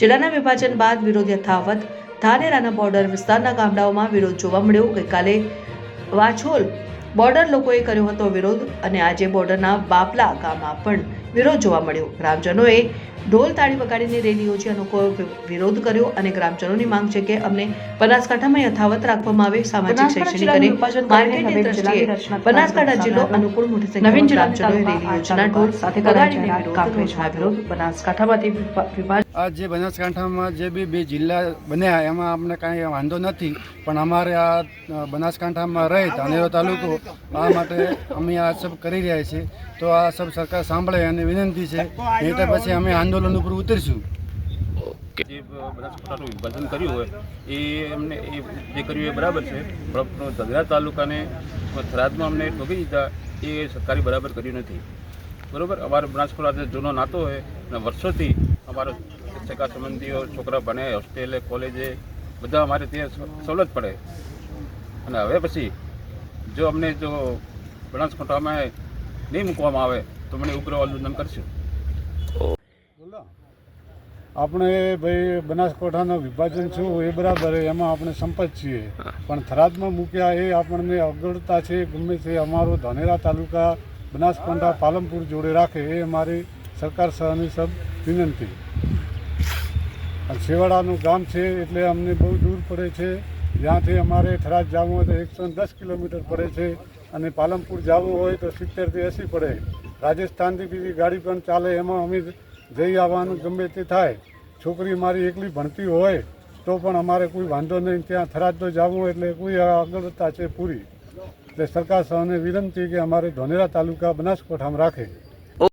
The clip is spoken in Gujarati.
જિલ્લાના વિભાજન બાદ વિરોધ યથાવત ધાનેરાના બોર્ડર વિસ્તારના ગામડાઓમાં વિરોધ જોવા મળ્યો. ગઈકાલે વાછોલ બોર્ડર લોકોએ કર્યો હતો વિરોધ અને આજે બોર્ડરના બાપલા ગામમાં પણ વિરોધ જોવા મળ્યો. ગ્રામજનોએ ઢોલ તાળી વગાડીને રેલી યોજી અનોખો વિરોધ કર્યો અને ગ્રામજનોની માંગ છે કે અમને બનાસકાંઠામાં યથાવત રાખવામાં આવે સામાજિક શૈક્ષણિક અને માર્કેટની દ્રષ્ટિએ બનાસકાંઠા જિલ્લો અનુકૂળ મોટી નવીન સંખ્યામાં ગ્રામજનોએ રેલી યોજના ઢોલ સાથે વગાડીને વિરોધ કાફલો નોંધાવ્યો. વિરોધ બનાસકાંઠામાંથી વિભા- વિભાજન આ જે બનાસકાંઠામાં જે બી બે જિલ્લા બન્યા એમાં અમને કાંઈ વાંધો નથી પણ અમારે આ બનાસકાંઠામાં રહે ધાનેરો તાલુકો આ માટે અમે આ સબ કરી રહ્યા છીએ. તો આ સબ સરકાર સાંભળે અને વિનંતી છે. નહીં તો પછી અમે આંદોલન ઉપર ઉતરીશું. જે બનાસકાંઠાનું વિભાજન કર્યું હોય એ એમને એ જે કર્યું એ બરાબર છે. પણ ધગરા તાલુકાને થરાદમાં અમને ઠોકી દીધા એ સરકારી બરાબર કર્યું નથી. બરાબર? અમારો બનાસકાંઠા જૂનો નાતો હોય અને વર્ષોથી અમારો સગા સંબંધીઓ છોકરા ભણે હોસ્ટેલે કોલેજે બધા અમારે ત્યાં સવલત પડે. અને હવે પછી જો અમને જો બનાસકાંઠામાં નહીં મૂકવામાં આવે તો મને ઉગ્ર આંદોલન કરશું. આપણે ભાઈ બનાસકાંઠાનું વિભાજન છું એ બરાબર એમાં આપણે સંપત છીએ. પણ થરાદમાં મૂક્યા એ આપણને અગવડતા છે ગમે તે અમારો ધાનેરા તાલુકા બનાસકાંઠા પાલનપુર જોડે રાખે એ અમારી સરકાર સહની સબ વિનંતી. છેવાડાનું ગામ છે એટલે અમને બહુ દૂર પડે છે. જ્યાંથી અમારે થરાદ જવું હોય તો એકસો દસ કિલોમીટર પડે છે. અને પાલનપુર જવું હોય તો સિત્તેરથી એંસી પડે. રાજસ્થાનથી બીજી ગાડી પણ ચાલે એમાં અમે જઈ આવવાનું ગમે તે થાય, છોકરી મારી એકલી ભણતી હોય, તો પણ અમારે કોઈ વાંધો નહીં, ત્યાં થરાદ જવું એટલે કોઈ અગવડતા છે પૂરી. એટલે સરકાર સહને વિનંતી કે અમારે ધોનેરા તાલુકા બનાસકોઠામાં રાખે.